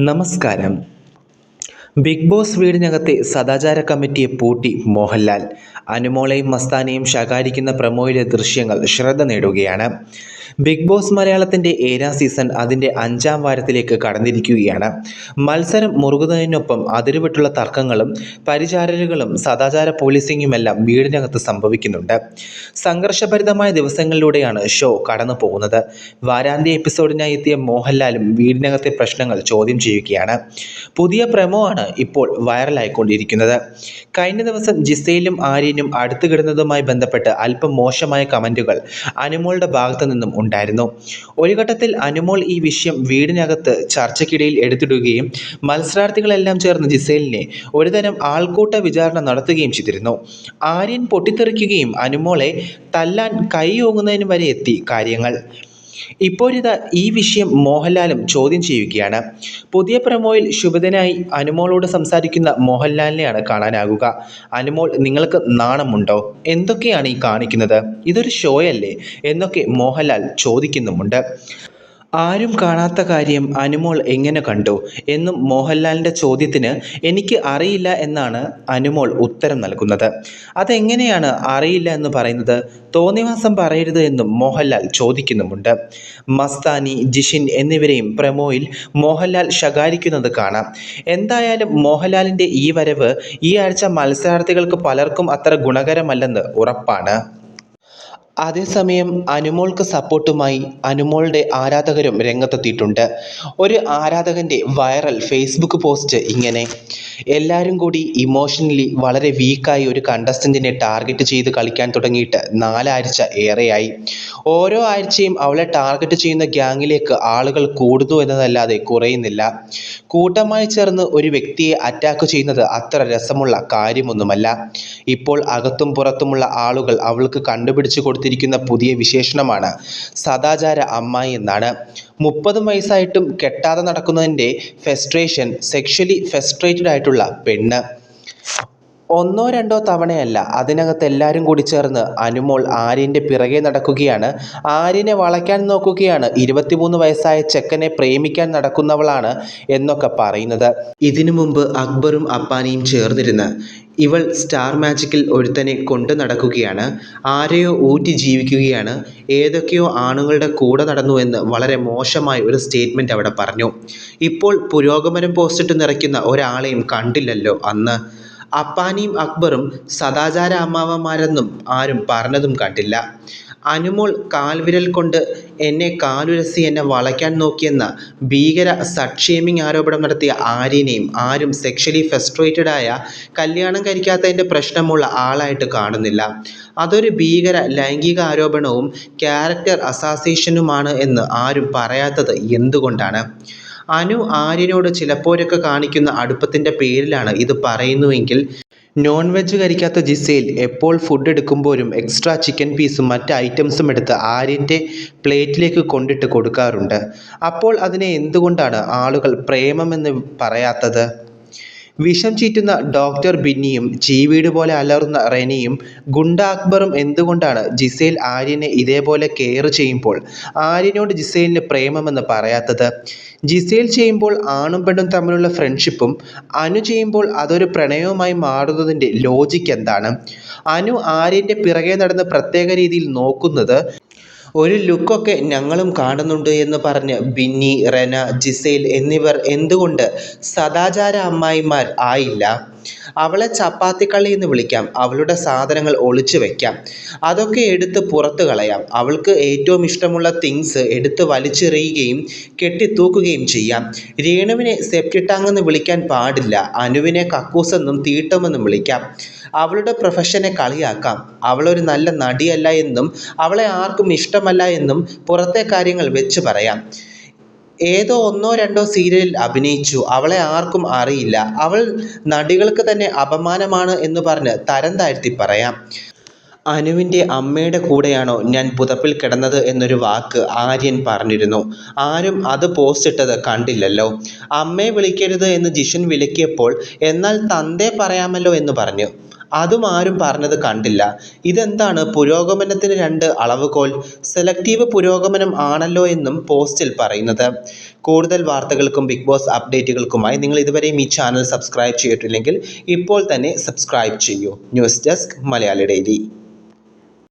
നമസ്കാരം. Big boss വീടിനകത്തെ സദാചാര കമ്മിറ്റിയെ പൂട്ടി മോഹൻലാൽ. അനുമോളെയും മസ്താനെയും ശകാരിക്കുന്ന പ്രമോയിലെ ദൃശ്യങ്ങൾ ശ്രദ്ധ നേടുകയാണ്. ബിഗ് ബോസ് മലയാളത്തിന്റെ ഏഴാം സീസൺ അതിന്റെ അഞ്ചാം വാരത്തിലേക്ക് കടന്നിരിക്കുകയാണ്. മത്സരം മുറുകുന്നതിനൊപ്പം അതിരുവിട്ടുള്ള തർക്കങ്ങളും പരിചാരലുകളും സദാചാര പോലീസിങ്ങുമെല്ലാം വീടിനകത്ത് സംഭവിക്കുന്നുണ്ട്. സംഘർഷഭരിതമായ ദിവസങ്ങളിലൂടെയാണ് ഷോ കടന്നു പോകുന്നത്. വാരാന്ത്യ എപ്പിസോഡിനായി എത്തിയ മോഹൻലാലും വീടിനകത്തെ പ്രശ്നങ്ങൾ ചോദ്യം ചെയ്യുകയാണ്. പുതിയ പ്രമോ ആണ് ഇപ്പോൾ വൈറലായിക്കൊണ്ടിരിക്കുന്നത്. കഴിഞ്ഞ ദിവസം ജിസയിലും ആര്യനും അടുത്ത് കിടന്നതുമായി ബന്ധപ്പെട്ട് അല്പം മോശമായ കമന്റുകൾ അനുമോളുടെ ഭാഗത്തു നിന്നും ഉണ്ടായിരുന്നു. ഒരു ഘട്ടത്തിൽ അനുമോൾ ഈ വിഷയം വീടിനകത്ത് ചർച്ചയ്ക്കിടയിൽ എടുത്തിടുകയും മത്സരാർത്ഥികളെല്ലാം ചേർന്ന് ജിസേലിനെ ഒരുതരം ആൾക്കൂട്ട വിചാരണ നടത്തുകയും ചെയ്തിരുന്നു. ആര്യൻ പൊട്ടിത്തെറിക്കുകയും അനുമോളെ തല്ലാൻ കൈ ഓങ്ങുന്നതിന് വരെ എത്തി കാര്യങ്ങൾ. ഇപ്പോഴിതാ ഈ വിഷയം മോഹൻലാലും ചോദ്യം ചെയ്യുകയാണ്. പുതിയ പ്രമോയിൽ ശുഭദനായി അനുമോളോട് സംസാരിക്കുന്ന മോഹൻലാലിനെയാണ് കാണാനാകുക. അനുമോൾ നിങ്ങൾക്ക് നാണമുണ്ടോ? എന്തൊക്കെയാണ് ഈ കാണിക്കുന്നത്? ഇതൊരു ഷോയല്ലേ? എന്നൊക്കെ മോഹൻലാൽ ചോദിക്കുന്നുമുണ്ട്. ആരും കാണാത്ത കാര്യം അനുമോൾ എങ്ങനെ കണ്ടു? എന്നും മോഹൻലാലിന്റെ ചോദ്യത്തിന് എനിക്ക് അറിയില്ല എന്നാണ് അനുമോൾ ഉത്തരം നൽകുന്നത്. അതെങ്ങനെയാണ് അറിയില്ല എന്ന് പറയുന്നത്? തോന്നിവാസം പറയരുത് എന്നും മോഹൻലാൽ ചോദിക്കുന്നുമുണ്ട്. മസ്താനി ജിഷിൻ എന്നിവരെയും പ്രമോയിൽ മോഹൻലാൽ ശകാരിക്കുന്നത് കാണാം. എന്തായാലും മോഹൻലാലിന്റെ ഈ വരവ് ഈ ആഴ്ച മത്സരാർത്ഥികൾക്ക് പലർക്കും അത്ര ഗുണകരമല്ലെന്ന് ഉറപ്പാണ്. അതേസമയം അനുമോൾക്ക് സപ്പോർട്ടുമായി അനുമോളുടെ ആരാധകരും രംഗത്തെത്തിയിട്ടുണ്ട്. ഒരു ആരാധകന്റെ വൈറൽ ഫേസ്ബുക്ക് പോസ്റ്റ് ഇങ്ങനെ എല്ലാവരും കൂടി ഇമോഷണലി വളരെ വീക്കായി ഒരു കണ്ടസ്റ്റന്റിനെ ടാർഗറ്റ് ചെയ്ത് കളിക്കാൻ തുടങ്ങിയിട്ട് നാലാഴ്ച ഏറെയായി. ഓരോ ആഴ്ചയും അവളെ ടാർഗറ്റ് ചെയ്യുന്ന ഗ്യാങ്ങിലേക്ക് ആളുകൾ കൂടുന്നു എന്നതല്ലാതെ കുറയുന്നില്ല. കൂട്ടമായി ചേർന്ന് ഒരു വ്യക്തിയെ അറ്റാക്ക് ചെയ്യുന്നത് അത്ര രസമുള്ള കാര്യമൊന്നുമല്ല. ഇപ്പോൾ അകത്തും പുറത്തുമുള്ള ആളുകൾ അവൾക്ക് കണ്ടുപിടിച്ചു കൊടുത്തിരിക്കുന്ന പുതിയ വിശേഷണമാണ്. സദാചാര അമ്മായി എന്നാണ്. മുപ്പത് വയസ്സായിട്ടും കെട്ടാതെ നടക്കുന്നതിന്റെ ഫെസ്ട്രേഷൻ സെക്ഷലി ഫെസ്ട്രേറ്റഡ് ആയിട്ടുള്ള പെണ്ണ്. ഒന്നോ രണ്ടോ തവണയല്ല അതിനകത്ത് എല്ലാവരും കൂടി ചേർന്ന് അനുമോൾ ആര്യന്റെ പിറകെ നടക്കുകയാണ്. ആര്യനെ വളയ്ക്കാൻ നോക്കുകയാണ്. ഇരുപത്തിമൂന്ന് വയസ്സായ ചെക്കനെ പ്രേമിക്കാൻ നടക്കുന്നവളാണ് എന്നൊക്കെ പറയുന്നത്. ഇതിനു മുമ്പ് അക്ബറും അപ്പാനിയും ചേർന്നിരുന്ന് ഇവൾ സ്റ്റാർ മാജിക്കിൽ ഒരുത്തനെ കൊണ്ടു നടക്കുകയാണ്. ആരെയോ ഊറ്റി ജീവിക്കുകയാണ്. ഏതൊക്കെയോ ആണുങ്ങളുടെ കൂടെ നടന്നു എന്ന് വളരെ മോശമായ ഒരു സ്റ്റേറ്റ്മെന്റ് അവിടെ പറഞ്ഞു. ഇപ്പോൾ പുരോഗമനം പോസ്റ്റിട്ട് നിറയ്ക്കുന്ന ഒരാളെയും കണ്ടില്ലല്ലോ അന്ന്. അപ്പാനിയും അക്ബറും സദാചാര അമ്മാവന്മാരെന്നും ആരും പറഞ്ഞതും കണ്ടില്ല. അനുമോൾ കാൽവിരൽ കൊണ്ട് എന്നെ കാലുരസി എന്നെ വളയ്ക്കാൻ നോക്കിയെന്ന ഭീകര സക്ഷേമിങ് ആരോപണം നടത്തിയ ആര്യനെയും ആരും സെക്ഷലി ഫെസ്ട്രേറ്റഡ് ആയ കല്യാണം കഴിക്കാത്തതിന്റെ പ്രശ്നമുള്ള ആളായിട്ട് കാണുന്നില്ല. അതൊരു ഭീകര ലൈംഗിക ആരോപണവും ക്യാരക്ടർ അസാസിയേഷനുമാണ് എന്ന് ആരും പറയാത്തത് എന്തുകൊണ്ടാണ്? അനു ആര്യനോട് ചിലപ്പോഴൊക്കെ കാണിക്കുന്ന അടുപ്പത്തിന്റെ പേരിലാണ് ഇത് പറയുന്നുവെങ്കിൽ നോൺ വെജ് കഴിക്കാത്ത ജിസയിൽ എപ്പോൾ ഫുഡ് എടുക്കുമ്പോഴും എക്സ്ട്രാ ചിക്കൻ പീസും മറ്റ് ഐറ്റംസും എടുത്ത് ആര്യന്റെ പ്ലേറ്റിലേക്ക് കൊണ്ടിട്ട് കൊടുക്കാറുണ്ട്. അപ്പോൾ അതിനെ എന്തുകൊണ്ടാണ് ആളുകൾ പ്രേമമെന്ന് പറയാത്തത്? വിഷം ചീറ്റുന്ന ഡോക്ടർ ബിന്നിയും ചീവീട് പോലെ അലറുന്ന റെനിയും ഗുണ്ട അക്ബറും എന്തുകൊണ്ടാണ് ജിസേൽ ആര്യനെ ഇതേപോലെ കെയർ ചെയ്യുമ്പോൾ ആര്യനോട് ജിസേലിന് പ്രേമമെന്ന് പറയാത്തത്? ജിസേൽ ചെയ്യുമ്പോൾ ആണും പെണ്ണും തമ്മിലുള്ള ഫ്രണ്ട്ഷിപ്പും അനു ചെയ്യുമ്പോൾ അതൊരു പ്രണയവുമായി മാറുന്നതിന്റെ ലോജിക് എന്താണ്? അനു ആര്യന്റെ പിറകെ നടന്ന് പ്രത്യേക രീതിയിൽ നോക്കുന്നത് ഒരു ലുക്കൊക്കെ ഞങ്ങളും കാണുന്നുണ്ട് എന്ന് പറഞ്ഞ് ബിന്നി റെന ജിസേൽ എന്നിവർ എന്തുകൊണ്ട് സദാചാര അമ്മായിമാർ ആയില്ല? അവളെ ചപ്പാത്തിക്കള്ളി എന്ന് വിളിക്കാം. അവളുടെ സാധനങ്ങൾ ഒളിച്ചു വെക്കാം. അതൊക്കെ എടുത്ത് പുറത്തു കളയാം. അവൾക്ക് ഏറ്റവും ഇഷ്ടമുള്ള തിങ്സ് എടുത്ത് വലിച്ചെറിയുകയും കെട്ടിത്തൂക്കുകയും ചെയ്യാം. രേണുവിനെ സെപ്റ്റിട്ടാങ്ങെന്ന് വിളിക്കാൻ പാടില്ല. അനുവിനെ കക്കൂസെന്നും തീട്ടമെന്നും വിളിക്കാം. അവളുടെ പ്രൊഫഷനെ കളിയാക്കാം. അവളൊരു നല്ല നടിയല്ല എന്നും അവളെ ആർക്കും ഇഷ്ടമല്ല എന്നും പുറത്തെ കാര്യങ്ങൾ വെച്ച് പറയാം. ഏതോ ഒന്നോ രണ്ടോ സീരിയലിൽ അഭിനയിച്ചു. അവളെ ആർക്കും അറിയില്ല. അവൾ നടികൾക്ക് തന്നെ അപമാനമാണ് എന്ന് പറഞ്ഞ് തരം താഴ്ത്തി പറയാം. അനുവിന്റെ അമ്മയുടെ കൂടെയാണോ ഞാൻ പുതപ്പിൽ കിടന്നത് എന്നൊരു വാക്ക് ആര്യൻ പറഞ്ഞിരുന്നു. ആരും അത് പോസ്റ്റ് ഇട്ടത് കണ്ടില്ലല്ലോ. അമ്മയെ വിളിക്കരുത് എന്ന് ജിഷൻ വിലക്കിയപ്പോൾ എന്നാൽ തന്തേ പറയാമല്ലോ എന്ന് പറഞ്ഞു. അതും ആരും പറഞ്ഞത് കണ്ടില്ല. ഇതെന്താണ്? പുരോഗമനത്തിന് രണ്ട് അളവുകോൽ. സെലക്റ്റീവ് പുരോഗമനം ആണല്ലോ എന്നും പോസ്റ്റിൽ പറയുന്നത്. കൂടുതൽ വാർത്തകൾക്കും ബിഗ് ബോസ് അപ്ഡേറ്റുകൾക്കുമായി നിങ്ങൾ ഇതുവരെയും ഈ ചാനൽ സബ്സ്ക്രൈബ് ചെയ്തിട്ടില്ലെങ്കിൽ ഇപ്പോൾ തന്നെ സബ്സ്ക്രൈബ് ചെയ്യൂ. News desk Malayali daily.